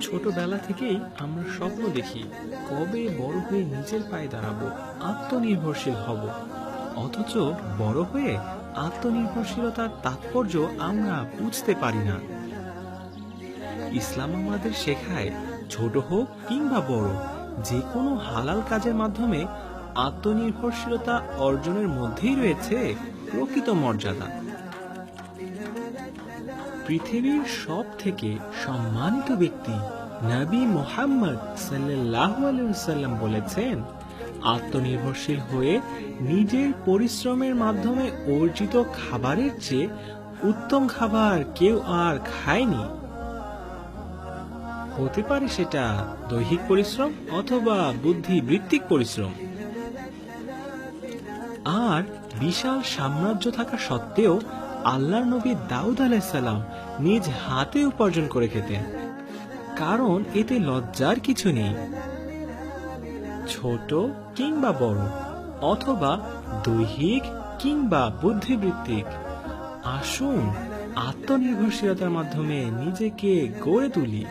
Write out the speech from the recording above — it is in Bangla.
ছোটবেলা থেকেই আমরা স্বপ্ন দেখি কবে বড় হয়ে নিজের পায়ে দাঁড়াবো, আত্মনির্ভরশীল হব। অথচ বড় হয়ে আত্মনির্ভরশীলতার তাৎপর্য আমরা বুঝতে পারি না। ইসলাম আমাদের শেখায়, ছোট হোক কিংবা বড় যে কোনো হালাল কাজের মাধ্যমে আত্মনির্ভরশীলতা অর্জনের মধ্যেই রয়েছে প্রকৃত মর্যাদা। পৃথিবীর সব থেকে সম্মানিত ব্যক্তি নবী মোহাম্মদ সাল্লাহ সাল্লাম বলেছেন, আত্মনির্ভরশীল হয়ে নিজের পরিশ্রমের মাধ্যমে অর্জিত খাবারের চেয়ে উত্তম খাবার কেউ আর খায়নি। হতে পারে সেটা দৈহিক পরিশ্রম অথবা বুদ্ধিবৃত্তিক পরিশ্রম। আর বিশাল সাম্রাজ্য থাকা সত্ত্বেও আল্লাহর নবী দাউদ আলাইসাল্লাম নিজ হাতে উপার্জন করে খেতেন। কারণ এতে লজ্জার কিছু নেই। ছোট কিংবা বড়, অথবা দৈহিক কিংবা বুদ্ধিবৃত্তিক, আসুন আত্মনির্ভরশীলতার মাধ্যমে নিজেকে গড়ে তুলি।